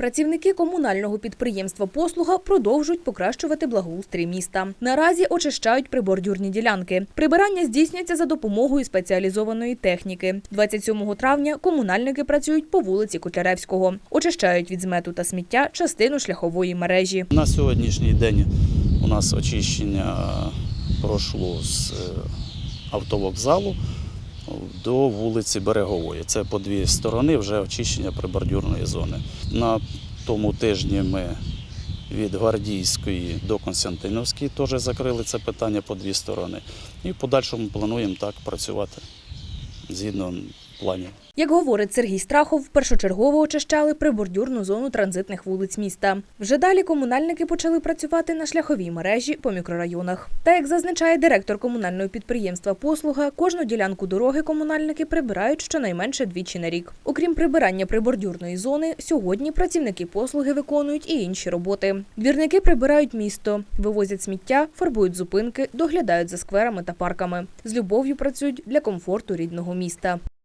Працівники комунального підприємства Послуга продовжують покращувати благоустрій міста. Наразі очищають прибордюрні ділянки. Прибирання здійснюється за допомогою спеціалізованої техніки. 27 травня комунальники працюють по вулиці Котляревського. Очищають від змету та сміття частину шляхової мережі. На сьогоднішній день у нас очищення пройшло з е, автовокзалу до вулиці Берегової. Це по дві сторони вже очищення прибордюрної зони. На тому тижні ми від Гвардійської до Константиновської теж закрили це питання по дві сторони. І в подальшому плануємо так працювати згідно планів. Як говорить Сергій Страхов, першочергово очищали прибордюрну зону транзитних вулиць міста. Вже далі комунальники почали працювати на шляховій мережі по мікрорайонах. Та як зазначає директор комунального підприємства Послуга, кожну ділянку дороги комунальники прибирають щонайменше двічі на рік. Окрім прибирання прибордюрної зони, сьогодні працівники послуги виконують і інші роботи. Двірники прибирають місто, вивозять сміття, фарбують зупинки, доглядають за скверами та парками. З любов'ю працюють для комфорту рідного міста.